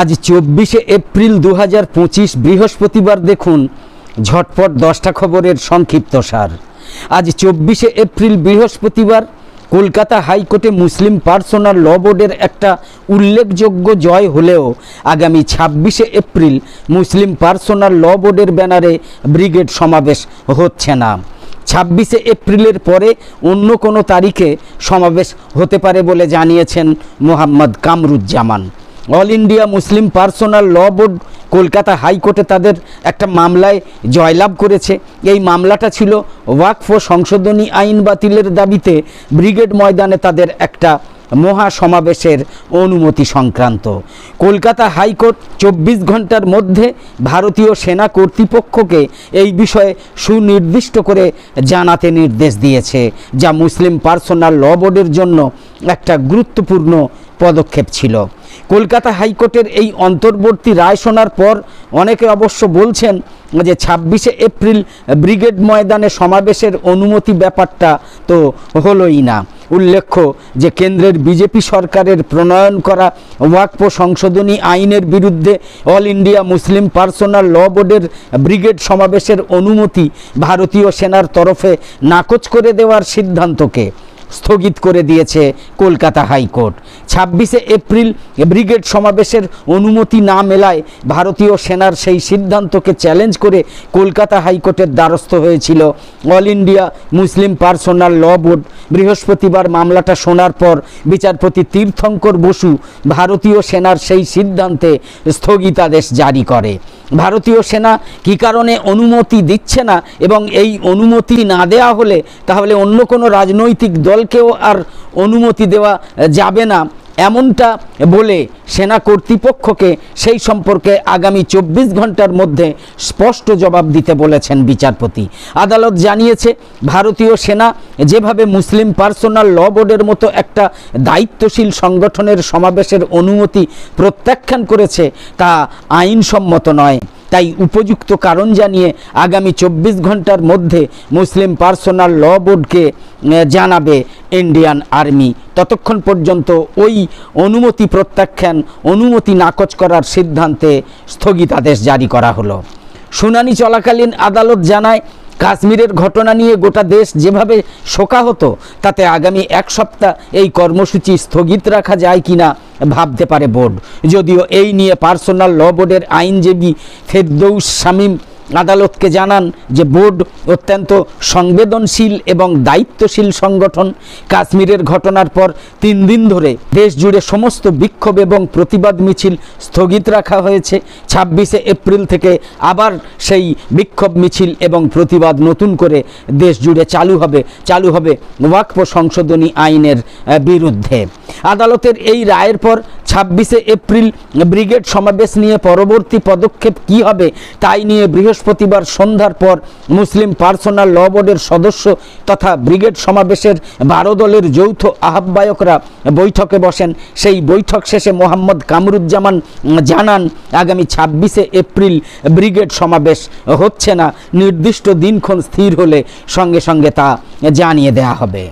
আজ চব্বিশে এপ্রিল দু হাজার পঁচিশ বৃহস্পতিবার দেখুন ঝটপট দশটা খবরের সংক্ষিপ্ত সার। আজ চব্বিশে এপ্রিল বৃহস্পতিবার কলকাতা হাইকোর্টে মুসলিম পার্সোনাল ল বোর্ডের একটা উল্লেখযোগ্য জয় হলেও আগামী ছাব্বিশে এপ্রিল মুসলিম পার্সোনাল ল বোর্ডের ব্যানারে ব্রিগেড সমাবেশ হচ্ছে না। ছাব্বিশে এপ্রিলের পরে অন্য কোনো তারিখে সমাবেশ হতে পারে বলে জানিয়েছেন Mohammad Kamruzzaman. All India Muslim personal law board Kolkata হাইকোর্টে তাদের একটা মামলায় জয়লাভ করেছে। এই মামলাটা ছিল ওয়াকফ সংশোধনী আইন বাতিলের দাবিতে ব্রিগেড ময়দানে তাদের একটা মহা সমাবেশের অনুমতি সংক্রান্ত। কলকাতা হাইকোর্ট চব্বিশ ঘণ্টার মধ্যে ভারতীয় সেনা কর্তৃপক্ষকে এই বিষয়ে সুনির্দিষ্ট করে জানাতে নির্দেশ দিয়েছে, যা মুসলিম পার্সোনাল ল বোর্ডের জন্য একটা গুরুত্বপূর্ণ পদক্ষেপ ছিল। কলকাতা হাইকোর্টের এই অন্তর্বর্তী রায় শোনার পর অনেকে অবশ্য বলছেন যে ছাব্বিশে এপ্রিল ব্রিগেড ময়দানে সমাবেশের অনুমতি ব্যাপারটা তো হলোই না। উল্লেখ্য যে কেন্দ্রের বিজেপি সরকারের প্রণয়ন করা ওয়াকফ সংশোধনী আইনের বিরুদ্ধে all India Muslim personal law বোর্ডের ব্রিগেড সমাবেশের অনুমতি ভারতীয় সেনার তরফে নাকচ করে দেওয়ার সিদ্ধান্তকে স্থগিত করে দিয়েছে কলকাতা হাইকোর্ট। ছাব্বিশে এপ্রিল ব্রিগেড সমাবেশের অনুমতি না মেলায় ভারতীয় সেনার সেই সিদ্ধান্তকে চ্যালেঞ্জ করে কলকাতা হাইকোর্টের দ্বারস্থ হয়েছিল all India Muslim personal law board. বৃহস্পতিবার মামলাটা শোনার পর বিচারপতি তীর্থঙ্কর বসু ভারতীয় সেনার সেই সিদ্ধান্তে স্থগিতাদেশ জারি করে। ভারতীয় সেনা কি কারণে অনুমতি দিচ্ছে না এবং এই অনুমতি না দেয়া হলে তাহলে অন্য কোনো রাজনৈতিক দলকেও আর অনুমতি দেওয়া যাবে না। এমনটা বলে সেনা কর্তৃপক্ষকে সেই সম্পর্কে আগামী চব্বিশ ঘণ্টার মধ্যে স্পষ্ট জবাব দিতে বলেছেন বিচারপতি। আদালত জানিয়েছে, ভারতীয় সেনা যেভাবে মুসলিম পার্সোনাল ল বোর্ডের মতো একটা দায়িত্বশীল সংগঠনের সমাবেশের অনুমতি প্রত্যাখ্যান করেছে, তা আইনসম্মত নয়। তাই উপযুক্ত কারণ জানিয়ে আগামী চব্বিশ ঘণ্টার মধ্যে মুসলিম পার্সোনাল ল বোর্ডকে জানাবে ইন্ডিয়ান আর্মি। ততক্ষণ পর্যন্ত ওই অনুমতি প্রত্যাখ্যান, অনুমতি নাকচ করার সিদ্ধান্তে স্থগিতাদেশ জারি করা হলো। শুনানি চলাকালীন আদালত জানায় কাশ্মীরের ঘটনা নিয়ে গোটা দেশ যেভাবে শোকাহত, তাতে আগামী এক সপ্তাহ এই কর্মসূচি স্থগিত রাখা যায় কিনা ভাবতে পারে বোর্ড। যদিও এই নিয়ে পার্সোনাল ল বোর্ডের আইনজীবী ফেরদৌস শামীম আদালতকে জানান যে বোর্ড অত্যন্ত সংবেদনশীল এবং দায়িত্বশীল সংগঠন। কাশ্মীরের ঘটনার পর তিন দিন ধরে দেশ জুড়ে সমস্ত বিক্ষোভ এবং প্রতিবাদ মিছিল স্থগিত রাখা হয়েছে। ছাব্বিশে এপ্রিল থেকে আবার সেই বিক্ষোভ মিছিল এবং প্রতিবাদ নতুন করে দেশ জুড়ে চালু হবে চালু হবে ওয়াকফ সংশোধনী আইনের বিরুদ্ধে। আদালতের এই রায়ের পর ছাব্বিশে এপ্রিল ব্রিগেড সমাবেশ নিয়ে পরবর্তী পদক্ষেপ কি হবে তাই নিয়ে বৃহস্পতিবার সন্ধ্যার পর মুসলিম পার্সোনাল ল বোর্ডের সদস্য তথা ব্রিগেড সমাবেশের বারো দলের যৌথ আহ্বায়করা বৈঠকে বসেন। সেই বৈঠক শেষে মোহাম্মদ কামরুজ্জামান জানান, আগামী ছাব্বিশে এপ্রিল ব্রিগেড সমাবেশ হচ্ছে না, নির্দিষ্ট দিনক্ষণ স্থির হলে সঙ্গে সঙ্গে তা জানিয়ে দেওয়া হবে।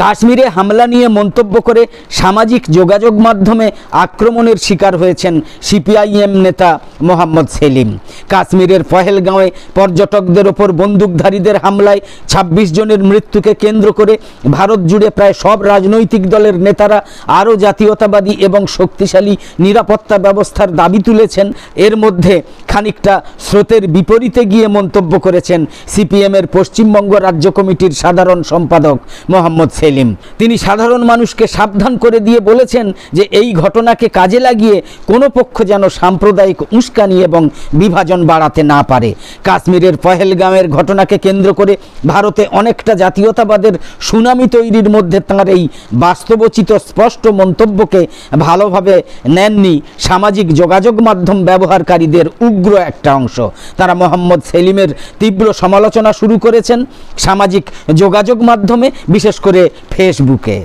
কাশ্মীরে হামলা নিয়ে মন্তব্য করে সামাজিক যোগাযোগ মাধ্যমে আক্রমণের শিকার হয়েছেন সিপিআইএম নেতা মোহাম্মদ সেলিম। কাশ্মীরের পহেলগাঁওয়ে পর্যটকদের ওপর বন্দুকধারীদের হামলায় ২৬ জনের মৃত্যুকে কেন্দ্র করে ভারত জুড়ে প্রায় সব রাজনৈতিক দলের নেতারা আরও জাতীয়তাবাদী এবং শক্তিশালী নিরাপত্তা ব্যবস্থার দাবি তুলেছেন। এর মধ্যে খানিকটা স্রোতের বিপরীতে গিয়ে মন্তব্য করেছেন সিপিএমের পশ্চিমবঙ্গ রাজ্য কমিটির সাধারণ সম্পাদক মোহাম্মদ সেলিম। তিনি সাধারণ মানুষকে সাবধান করে দিয়ে বলেছেন যে এই ঘটনাকে কাজে লাগিয়ে কোনো পক্ষ যেন সাম্প্রদায়িক উস্কানি এবং বিভাজন বাড়াতে না পারে। কাশ্মীরের পহেলগামের ঘটনাকে কেন্দ্র করে ভারতে অনেকটা জাতীয়তাবাদের সুনামি তৈরির মধ্যে তাঁর এই বাস্তবচিত স্পষ্ট মন্তব্যকে ভালোভাবে নেননি সামাজিক যোগাযোগ মাধ্যম ব্যবহারকারীদের উগ্র একটা অংশ। তারা মোহাম্মদ সেলিমের তীব্র সমালোচনা শুরু করেছেন। সামাজিক যোগাযোগ মাধ্যমে, বিশেষ করে দুপুরে ফেসবুকে।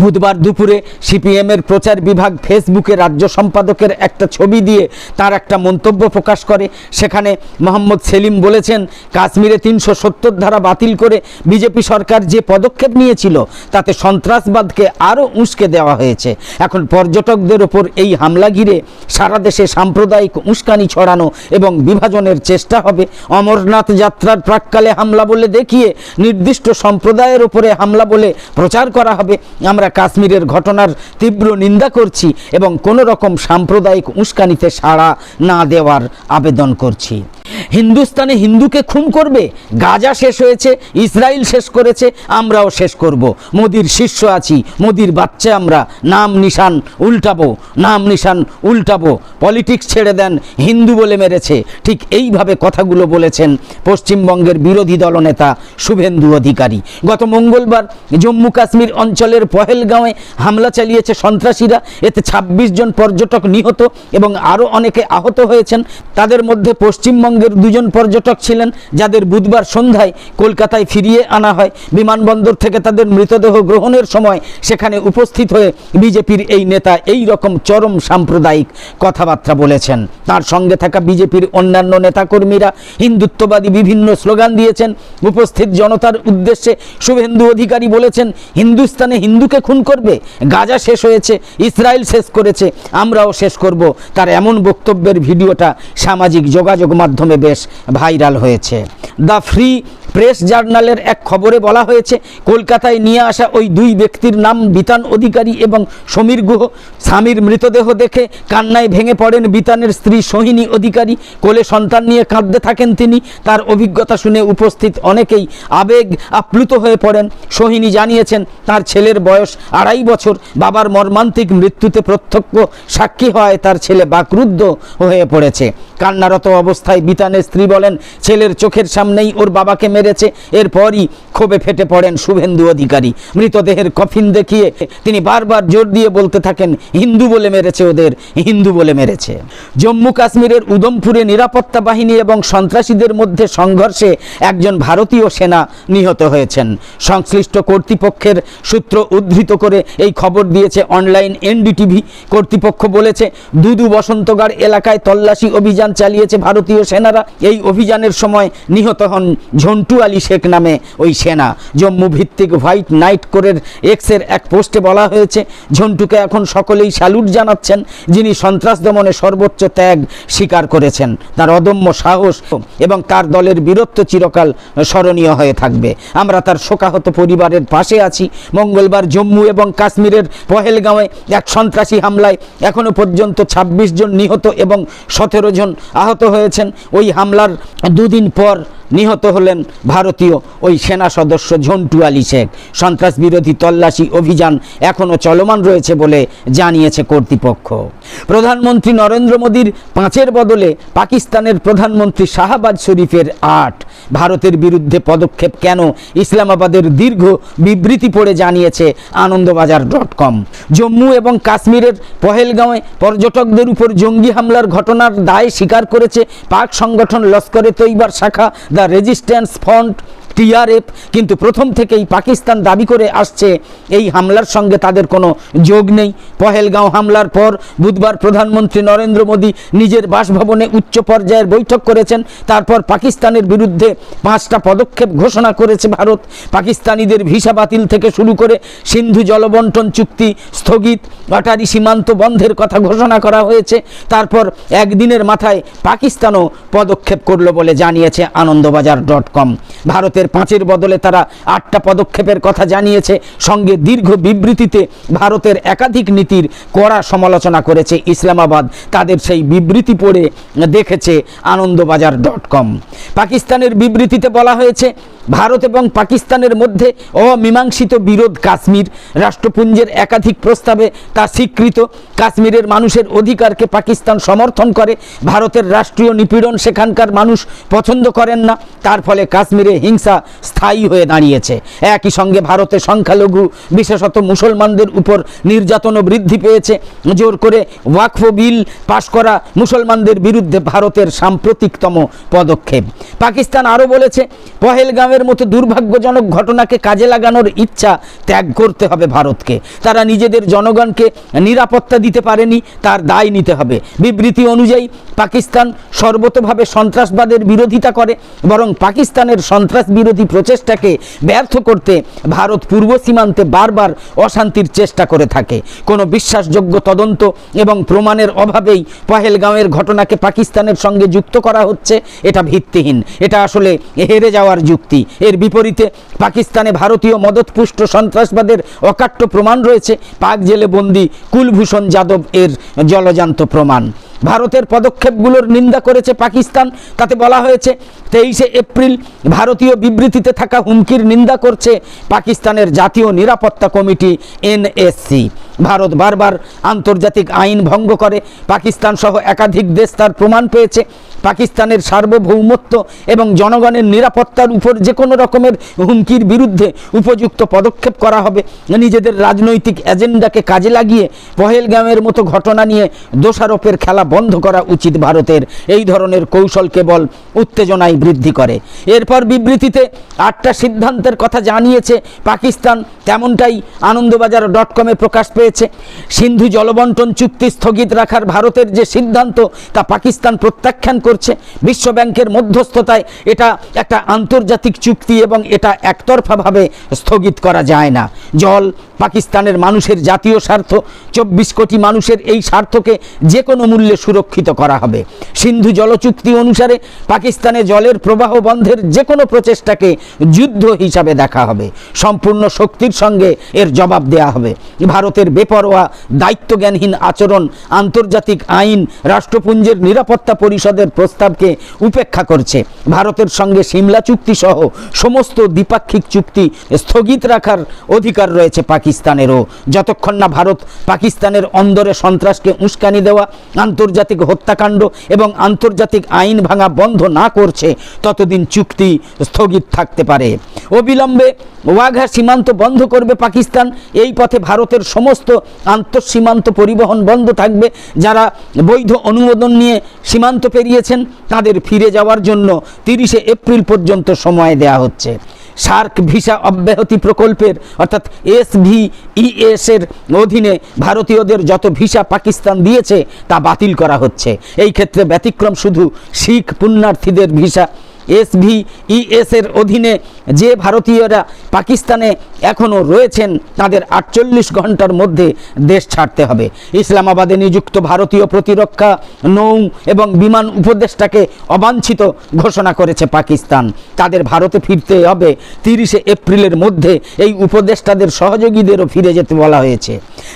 বুধবার দুপুরে সিপিএমের প্রচার বিভাগ ফেসবুকে রাজ্য সম্পাদকের একটা ছবি দিয়ে তার একটা মন্তব্য প্রকাশ করে। সেখানে মোহাম্মদ সেলিম বলেছেন, কাশ্মীরে তিনশো সত্তর ধারা বাতিল করে বিজেপি সরকার যে পদক্ষেপ নিয়েছিল, তাতে সন্ত্রাসবাদকে আরও উস্কে দেওয়া হয়েছে। এখন পর্যটকদের ওপর এই হামলা ঘিরে সারা দেশে সাম্প্রদায়িক উস্কানি ছড়ানো এবং বিভাজনের চেষ্টা হবে। অমরনাথ যাত্রার প্রাককালে হামলা বলে দেখিয়ে নির্দিষ্ট সম্প্রদায়ের ওপরে হামলা বলে প্রচার করা হবে। আমরা কাশ্মীরের ঘটনার তীব্র নিন্দা করছি এবং কোনো রকম সাম্প্রদায়িক উস্কানিতে সাড়া না দেওয়ার আবেদন করছি। হিন্দুস্তানে হিন্দুকে খুন করবে? গাজা শেষ হয়েছে ইসরায়েল শেষ করেছে, আমরাও শেষ করব। মোদির শিষ্য আছি, মোদির বাচ্চা আমরা। নাম নিশান উল্টাবো, নাম নিশান উল্টাবো। পলিটিক্স ছেড়ে দেন, হিন্দু বলে মেরেছে। ঠিক এইভাবে কথাগুলো বলেছেন পশ্চিমবঙ্গের বিরোধী দলনেতা শুভেন্দু অধিকারী। গত মঙ্গলবার জম্মু কাশ্মীর অঞ্চলের পহেলগাঁওয়ে হামলা চালিয়েছে সন্ত্রাসীরা। এতে ২৬ জন পর্যটক নিহত এবং আরও অনেকে আহত হয়েছেন। তাদের মধ্যে পশ্চিমবঙ্গের দুজন পর্যটক ছিলেন, যাদের বুধবার সন্ধ্যায় কলকাতায় ফিরিয়ে আনা হয়। বিমানবন্দর থেকে তাদের মৃতদেহ গ্রহণের সময় সেখানে উপস্থিত হয়ে বিজেপির এই নেতা এই রকম চরম সাম্প্রদায়িক কথাবার্তা বলেছেন। তার সঙ্গে থাকা বিজেপির অন্যান্য নেতাকর্মীরা হিন্দুত্ববাদী বিভিন্ন স্লোগান দিয়েছেন। উপস্থিত জনতার উদ্দেশ্যে শুভেন্দু অধিকারী বলেছেন, হিন্দুস্তানে হিন্দুকে খুন করবে? গাজা শেষ হয়েছে, ইসরায়েল শেষ করেছে, আমরাও শেষ করব। তার এমন বক্তব্যের ভিডিওটা সামাজিক যোগাযোগ মাধ্যমে বেশ ভাইরাল হয়েছে। দ্য ফ্রি প্রেস জার্নালের এক খবরে বলা হয়েছে, কলকাতায় নিয়ে আসা ওই দুই ব্যক্তির নাম বিতান অধিকারী এবং সমীর গুহ। স্বামীর মৃতদেহ দেখে কান্নায় ভেঙে পড়েন বিতানের স্ত্রী সোহিনী অধিকারী। কোলে সন্তান নিয়ে কাঁদতে থাকেন তিনি। তার অভিজ্ঞতা শুনে উপস্থিত অনেকেই আবেগ আপ্লুত হয়ে পড়েন। সোহিনী জানিয়েছেন, তার ছেলের বয়স আড়াই বছর। বাবার মর্মান্তিক মৃত্যুতে প্রত্যক্ষ সাক্ষী হয় তার ছেলে বাকরুদ্ধ হয়ে পড়েছে। কান্নারত অবস্থায় বিতানের স্ত্রী বলেন, ছেলের চোখের সামনেই ওর বাবাকে মেরেছে। এরপরই ক্ষোভে ফেটে পড়েন শুভেন্দু অধিকারী। মৃতদেহের কফিন দেখিয়ে তিনি বারবার জোর দিয়ে বলতে থাকেন, হিন্দু বলে মেরেছে ওদের, হিন্দু বলে মেরেছে। জম্মু কাশ্মীরের উদমপুরে নিরাপত্তা বাহিনী এবং সন্ত্রাসীদের মধ্যে সংঘর্ষে একজন ভারতীয় সেনা নিহত হয়েছেন। সংশ্লিষ্ট কর্তৃপক্ষের সূত্র উদ্ধৃত করে এই খবর দিয়েছে অনলাইন এনডিটিভি। কর্তৃপক্ষ বলেছে, দুদু বসন্তগড় এলাকায় তল্লাশি অভিযান চালিয়েছে ভারতীয় সেনারা। এই অভিযানের সময় নিহত হন ঝন্টু আলী শেখ নামে ওই সেনা। জম্মু ভিত্তিক হোয়াইট নাইট কোরের এক্সের এক পোস্টে বলা হয়েছে, ঝন্টুকে এখন সকলেই স্যালুট জানাচ্ছেন, যিনি সন্ত্রাস দমনে সর্বোচ্চ ত্যাগ স্বীকার করেছেন। তার অদম্য সাহস এবং তার দলের বীরত্ব চিরকাল স্মরণীয় হয়ে থাকবে। আমরা তার শোকাহত পরিবারের পাশে আছি। মঙ্গলবার জম্মু এবং কাশ্মীরের পহেলগাঁওয়ে এক সন্ত্রাসী হামলায় এখনও পর্যন্ত ২৬ জন নিহত এবং সতেরো জন আহত হয়েছেন। ওই হামলার দুদিন পর নিহত হলেন ভারতীয় ওই সেনা সদস্য ঝন্টু আলী শেখ। সন্ত্রাস বিরোধী তল্লাশি অভিযান এখনও চলমান রয়েছে বলে জানিয়েছে কর্তৃপক্ষ। প্রধানমন্ত্রী নরেন্দ্র মোদীর পাঁচের বদলে পাকিস্তানের প্রধানমন্ত্রী শাহবাজ শরীফের আট। ভারতের বিরুদ্ধে পদক্ষেপ কেন ইসলামাবাদের দীর্ঘ বিবৃতি পড়ে জানিয়েছে আনন্দবাজার ডট কম। জম্মু এবং কাশ্মীরের পহেলগাঁওয়ে পর্যটকদের উপর জঙ্গি হামলার ঘটনার দায় স্বীকার করেছে পাক সংগঠন লস্করে তৈবার শাখা দ্য রেজিস্ট্যান্স ফ্রন্ট টিআরএফ, কিন্তু প্রথম থেকেই পাকিস্তান দাবি করে আসছে এই হামলার সঙ্গে তাদের কোনো যোগ নেই। পহেলগাঁও হামলার পর বুধবার প্রধানমন্ত্রী নরেন্দ্র মোদী নিজের বাসভবনে উচ্চ পর্যায়ের বৈঠক করেছেন। তারপর পাকিস্তানের বিরুদ্ধে পাঁচটা পদক্ষেপ ঘোষণা করেছে ভারত। পাকিস্তানিদের ভিসা বাতিল থেকে শুরু করে সিন্ধু জলবন্টন চুক্তি স্থগিত, অটারি সীমান্ত বন্ধের কথা ঘোষণা করা হয়েছে। তারপর একদিনের মাথায় পাকিস্তানও পদক্ষেপ করল বলে জানিয়েছে আনন্দবাজার ডট কম। ভারতের পাঁচের বদলে তারা আটটা পদক্ষেপের কথা জানিয়েছে। সঙ্গে দীর্ঘ বিবৃতিতে ভারতের একাধিক নীতির কড়া সমালোচনা করেছে ইসলামাবাদ। তাদের সেই বিবৃতি পড়ে দেখেছে আনন্দবাজার ডট কম। পাকিস্তানের বিবৃতিতে বলা হয়েছে, ভারত এবং পাকিস্তানের মধ্যে অমীমাংসিত বিরোধ কাশ্মীর। রাষ্ট্রপুঞ্জের একাধিক প্রস্তাবে তা স্বীকৃত। কাশ্মীরের মানুষের অধিকারকে পাকিস্তান সমর্থন করে। ভারতের রাষ্ট্রীয় নিপীড়ন সেখানকার মানুষ পছন্দ করেন না। তার ফলে কাশ্মীরে হিংসা সমস্যা স্থায়ী হয়ে দাঁড়িয়েছে। একই সঙ্গে ভারতে সংখ্যালঘু, বিশেষত মুসলমানদের উপর নির্যাতনও বৃদ্ধি পেয়েছে। জোর করে ওয়াকফ বিল পাশ করা মুসলমানদের বিরুদ্ধে ভারতের সাম্প্রতিকতম পদক্ষেপ। পাকিস্তান আরও বলেছে, পহেলগামের মতো দুর্ভাগ্যজনক ঘটনাকে কাজে লাগানোর ইচ্ছা ত্যাগ করতে হবে ভারতকে। তারা নিজেদের জনগণকে নিরাপত্তা দিতে পারেনি, তার দায় নিতে হবে। বিবৃতি অনুযায়ী, পাকিস্তান সর্বতভাবে সন্ত্রাসবাদের বিরোধিতা করে, বরং পাকিস্তানের সন্ত্রাস বিরোধী প্রচেষ্টাকে ব্যর্থ করতে ভারত পূর্ব সীমান্তে বারবার অশান্তির চেষ্টা করে থাকে। কোনো বিশ্বাসযোগ্য তদন্ত এবং প্রমাণের অভাবেই পহেলগাঁওয়ের ঘটনাকে পাকিস্তানের সঙ্গে যুক্ত করা হচ্ছে, এটা ভিত্তিহীন। এটা আসলে হেরে যাওয়ার যুক্তি। এর বিপরীতে পাকিস্তানে ভারতীয় মদতপুষ্ট সন্ত্রাসবাদের অকাট্য প্রমাণ রয়েছে। পাক জেলে বন্দি কুলভূষণ যাদব এর জলজান্ত প্রমাণ। ভারতের পদক্ষেপগুলোর নিন্দা করেছে পাকিস্তান। তাতে বলা হয়েছে, তেইশে এপ্রিল ভারতীয় বিবৃতিতে থাকা হুমকির নিন্দা করছে পাকিস্তানের জাতীয় নিরাপত্তা কমিটি, এনএসসি। ভারত বারবার আন্তর্জাতিক আইন ভঙ্গ করে। পাকিস্তান সহ একাধিক দেশ তার প্রমাণ পেয়েছে। পাকিস্তানের সার্বভৌমত্ব এবং জনগণের নিরাপত্তার উপর যে কোনো রকমের হুমকির বিরুদ্ধে উপযুক্ত পদক্ষেপ করা হবে। নিজেদের রাজনৈতিক এজেন্ডাকে কাজে লাগিয়ে পহেলগামের মতো ঘটনা নিয়ে দোষারোপের খেলা বন্ধ করা উচিত ভারতের। এই ধরনের কৌশল কেবল উত্তেজনায় বৃদ্ধি করে। এরপর বিবৃতিতে আটটা সিদ্ধান্তের কথা জানিয়েছে পাকিস্তান। তেমনটাই আনন্দবাজার ডট কমে প্রকাশ পেয়েছে। সিন্ধু জলবন্টন চুক্তি স্থগিত রাখার ভারতের যে সিদ্ধান্ত, তা পাকিস্তান প্রত্যাখ্যান করছে, বিশ্বব্যাংকের মধ্যস্থতায় এটা একটা আন্তর্জাতিক চুক্তি এবং এটা একতরফাভাবে স্থগিত করা যায় না। জল পাকিস্তানের মানুষের জাতীয় স্বার্থ, চব্বিশ কোটি মানুষের এই স্বার্থকে যে কোনো মূল্যে সুরক্ষিত করা হবে। সিন্ধু জলচুক্তি অনুসারে পাকিস্তানে জলের প্রবাহ বন্ধের যে কোনো প্রচেষ্টাকে যুদ্ধ হিসাবে দেখা হবে। সম্পূর্ণ শক্তির সঙ্গে এর জবাব দেয়া হবে। ভারতের বেপরোয়া, দায়িত্বজ্ঞানহীন আচরণ, আন্তর্জাতিক আইন, রাষ্ট্রপুঞ্জের নিরাপত্তা পরিষদের প্রস্তাবকে উপেক্ষা করছে। ভারতের সঙ্গে সিমলা চুক্তি সহ সমস্ত দ্বিপাক্ষিক চুক্তি স্থগিত রাখার অধিকার রয়েছে পাকিস্তানেরও। যতক্ষণ না ভারত পাকিস্তানের অন্দরে সন্ত্রাসকে উস্কানি দেওয়া, আন্তর্জাতিক হত্যাকাণ্ড এবং আন্তর্জাতিক আইন ভাঙা বন্ধ না করছে, ততদিন চুক্তি স্থগিত থাকতে পারে। অবিলম্বে ওয়াঘা সীমান্ত বন্ধ করবে পাকিস্তান। এই পথে ভারতের সমস্ত আন্তঃসীমান্ত পরিবহন বন্ধ থাকবে। যারা বৈধ অনুমোদন নিয়ে সীমান্ত পেরিয়েছেন, তাদের ফিরে যাওয়ার জন্য তিরিশে এপ্রিল পর্যন্ত সময় দেয়া হচ্ছে। সার্ক ভিসা অব্যাহতি প্রকল্পের, অর্থাৎ এস ভি এর অধীনে ভারতীয়দের যত ভিসা পাকিস্তান দিয়েছে, তা বাতিল করা হচ্ছে। এই ক্ষেত্রে ব্যতিক্রম শুধু শিখ পুণ্যার্থীদের ভিসা এস ভি ইএস এর অধীনে যে ভারতীয়রা পাকিস্তানে এখনও রয়েছেন, তাদের আটচল্লিশ ঘণ্টার মধ্যে দেশ ছাড়তে হবে। ইসলামাবাদে নিযুক্ত ভারতীয় প্রতিরক্ষা নৌ এবং বিমান উপদেষ্টাকে অবাঞ্ছিত ঘোষণা করেছে পাকিস্তান। তাদের ভারতে ফিরতে হবে তিরিশে এপ্রিলের মধ্যে, এই উপদেষ্টাদের সহযোগীদেরও ফিরে যেতে বলা হয়েছে।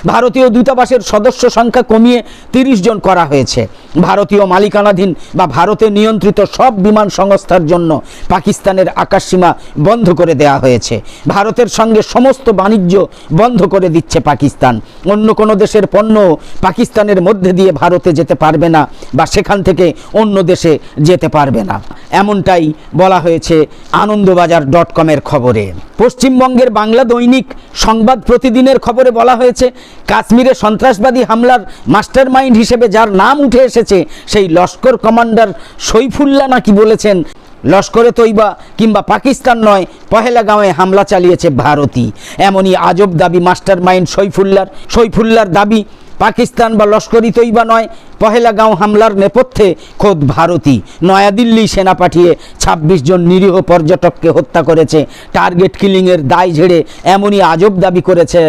ভারতীয় দূতাবাসের সদস্য সংখ্যা কমিয়ে তিরিশ জন করা হয়েছে। ভারতীয় মালিকানাধীন বা ভারতে নিয়ন্ত্রিত সব বিমান সংস্থার জন্য পাকিস্তানের আকাশসীমা বন্ধ করে দেয়া হয়েছে। ভারতের সঙ্গে সমস্ত বাণিজ্য বন্ধ করে দিচ্ছে পাকিস্তান। অন্য কোনো দেশের পণ্য পাকিস্তানের মধ্যে দিয়ে ভারতে যেতে পারবে না বা সেখান থেকে অন্য দেশে যেতে পারবে না। এমনটাই বলা হয়েছে আনন্দবাজার ডট কমের খবরে। পশ্চিমবঙ্গের বাংলা দৈনিক সংবাদ প্রতিদিনের খবরে বলা হয়েছে, কাশ্মীরে সন্ত্রাসবাদী হামলার মাস্টারমাইন্ড হিসেবে যার নাম উঠে এসেছে, সেই লস্কর কমান্ডার সৈফুল্লাহ নাকি বলেছেন লস্করে তৈবা কিংবা পাকিস্তান নয়, পহেলাগাঁওয়ে হামলা চালিয়েছে ভারতী এমনই আজব দাবি মাস্টার মাইন্ড সৈফুল্লার সৈফুল্লার দাবি পাকিস্তান বা লস্করি তৈবা নয়, পহেলাগাঁও হামলার নেপথ্যে খোদ ভারতই। নয়াদিল্লি সেনা পাঠিয়ে ২৬ জন নিরীহ পর্যটককে হত্যা করেছে। টার্গেট কিলিংয়ের দায় ঝেড়ে এমনই আজব দাবি করেছে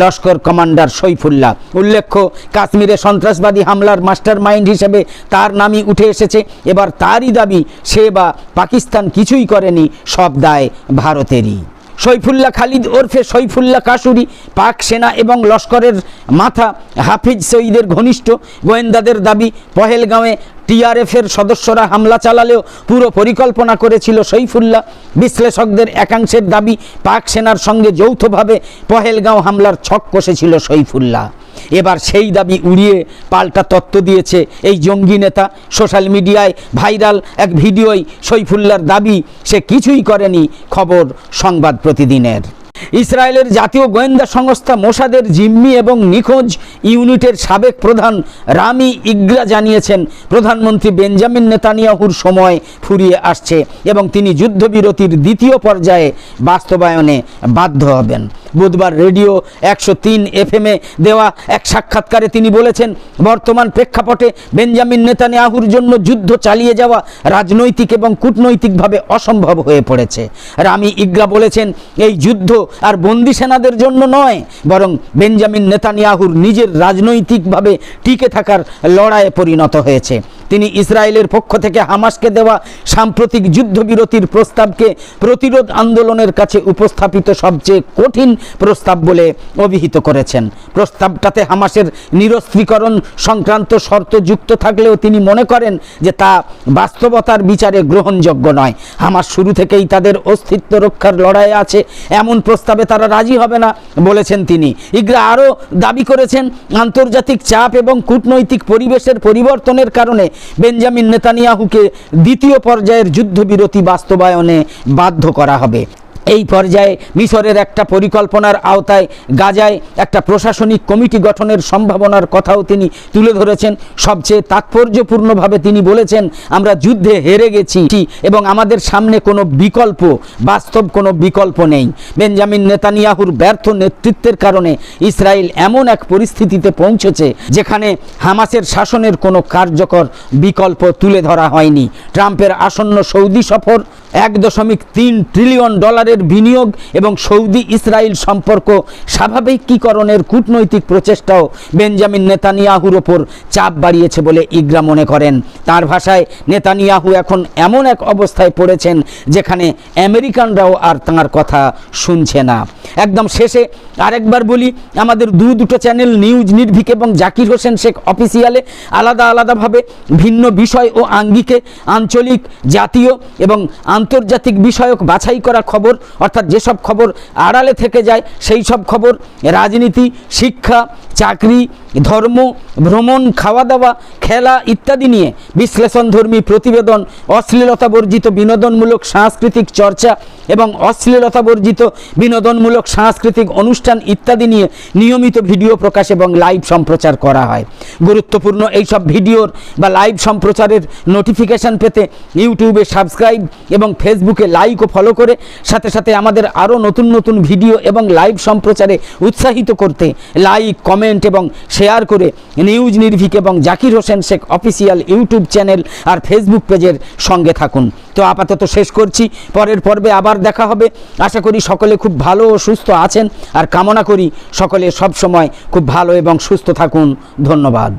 লস্কর কমান্ডার সৈফুল্লাহ। উল্লেখ্য, কাশ্মীরে সন্ত্রাসবাদী হামলার মাস্টার মাইন্ড হিসেবে তার নামই উঠে এসেছে। এবার তারই দাবি সে বা পাকিস্তান কিছুই করেনি, সব দায় ভারতেরই। সৈফুল্লাহ খালিদ ওরফে সৈফুল্লাহ কাসুরি, পাক সেনা এবং লস্করের মাথা হাফিজ সঈদের ঘনিষ্ঠ গোয়েন্দাদের দাবি, পহেলগাঁওয়ে টিআরএফের সদস্যরা হামলা চালালেও পুরো পরিকল্পনা করেছিল সৈফুল্লাহ। বিশ্লেষকদের একাংশের দাবি, পাক সেনার সঙ্গে যৌথভাবে পহেলগাঁও হামলার ছক কষেছিল সৈফুল্লাহ। এবার সেই দাবি উড়িয়ে পাল্টা তত্ত্ব দিয়েছে এই জঙ্গি নেতা। সোশ্যাল মিডিয়ায় ভাইরাল এক ভিডিওয় সৈফুল্লার দাবি, সে কিছুই করেনি, খবর সংবাদ প্রতিদিনের। ইসরায়েলের জাতীয় গোয়েন্দা সংস্থা মোসাদের জিম্মি এবং নিখোঁজ ইউনিটের সাবেক প্রধান রামি ইগ্রা জানিয়েছেন, প্রধানমন্ত্রী বেঞ্জামিন নেতানিয়াহুর সময় ফুরিয়ে আসছে এবং তিনি যুদ্ধবিরতির দ্বিতীয় পর্যায়ে বাস্তবায়নে বাধ্য হবেন। বুধবার রেডিও একশো তিন এফএমে দেওয়া এক সাক্ষাৎকারে তিনি বলেছেন, বর্তমান প্রেক্ষাপটে বেঞ্জামিন নেতানিয়াহুর জন্য যুদ্ধ চালিয়ে যাওয়া রাজনৈতিক এবং কূটনৈতিকভাবে অসম্ভব হয়ে পড়েছে। রামি ইগ্রা বলেছেন, এই যুদ্ধ আর বন্দি সেনাদের জন্য নয়, বরং বেঞ্জামিন নেতানিয়াহুর নিজের রাজনৈতিকভাবে টিকে থাকার লড়াইয়ে পরিণত হয়েছে। তিনি ইসরায়েলের পক্ষ থেকে হামাসকে দেওয়া সাম্প্রতিক যুদ্ধবিরতির প্রস্তাবকে প্রতিরোধ আন্দোলনের কাছে উপস্থাপিত সবচেয়ে কঠিন প্রস্তাব বলে অভিহিত করেছেন। প্রস্তাবটাতে হামাসের নিরস্ত্রীকরণ সংক্রান্ত শর্ত যুক্ত থাকলেও তিনি মনে করেন যে তা বাস্তবতার বিচারে গ্রহণযোগ্য নয়। হামাস শুরু থেকেই তাদের অস্তিত্ব রক্ষার লড়াইয়ে আছে, এমন প্রস্তাবে তারা রাজি হবে না বলেছেন তিনি। ইগরা আরও দাবি করেছেন, আন্তর্জাতিক চাপ এবং কূটনৈতিক পরিবেশের পরিবর্তনের কারণে বেঞ্জামিন নেতানিয়াহুকে দ্বিতীয় পর্যায়ের যুদ্ধবিরতি বাস্তবায়নে বাধ্য করা হবে। এই পর্যায়ে মিশরের একটা পরিকল্পনার আওতায় গাজায় একটা প্রশাসনিক কমিটি গঠনের সম্ভাবনার কথাও তিনি তুলে ধরেছেন। সবচেয়ে তাৎপর্যপূর্ণভাবে তিনি বলেছেন, আমরা যুদ্ধে হেরে গেছি এবং আমাদের সামনে কোনো বিকল্প, বাস্তব কোনো বিকল্প নেই। বেঞ্জামিন নেতানিয়াহুর ব্যর্থ নেতৃত্বের কারণে ইসরায়েল এমন এক পরিস্থিতিতে পৌঁছেছে যেখানে হামাসের শাসনের কোনো কার্যকর বিকল্প তুলে ধরা হয়নি। ট্রাম্পের আসন্ন সৌদি সফর এক দশমিক তিন ট্রিলিয়ন ডলারের বিনিয়োগ এবং সৌদি ইসরায়েল সম্পর্ক স্বাভাবিকীকরণের কূটনৈতিক প্রচেষ্টাও বেঞ্জামিন নেতানিয়াহুর ওপর চাপ বাড়িয়েছে বলে ইগ্রা মনে করেন। তার ভাষায়, নেতানিয়াহু এখন এমন এক অবস্থায় পড়েছেন যেখানে আমেরিকানরাও আর তাঁর কথা শুনছে না। একদম শেষে আরেকবার বলি, আমাদের দু দুটো চ্যানেল, নিউজ নির্ভীক এবং জাকির হোসেন শেখ অফিসিয়ালে আলাদা আলাদাভাবে ভিন্ন বিষয় ও আঙ্গিকে আঞ্চলিক, জাতীয় এবং আন্তর্জাতিক বিষয়ক বাছাই করা খবর অর্থাৎ যেসব খবর আড়ালে থেকে যায়, সেই সব খবর রাজনীতি, শিক্ষা, চাকরি, ধর্ম, ভ্রমণ খাওয়া দাওয়া খেলা ইত্যাদি নিয়ে বিশ্লেষণধর্মী প্রতিবেদন অশ্লীলতা বর্জিত বিনোদনমূলক সাংস্কৃতিক চর্চা এবং অশ্লীলতা বর্জিত বিনোদনমূলক সাংস্কৃতিক অনুষ্ঠান ইত্যাদি নিয়ে নিয়মিত ভিডিও প্রকাশ এবং লাইভ সম্প্রচার করা হয়। গুরুত্বপূর্ণ এইসব ভিডিওর বা লাইভ সম্প্রচারের নোটিফিকেশান পেতে ইউটিউবে সাবস্ক্রাইব এবং ফেসবুকে লাইক ও ফলো করে সাথে সাথে আমাদের আরও নতুন নতুন ভিডিও এবং লাইভ সম্প্রচারে উৎসাহিত করতে লাইক, কমেন্ট এবং শেয়ার করে নিউজ নির্ভিক এবং Zakir Hossain Sheikh official YouTube channel আর ফেসবুক পেজের সঙ্গে থাকুন। তো আপাতত শেষ করছি। পরের পর্বে আবার দেখা হবে। আশা করি সকলে খুব ভালো ও সুস্থ আছেন। আর কামনা করি সকলে সব সময় খুব ভালো এবং সুস্থ থাকুন। ধন্যবাদ।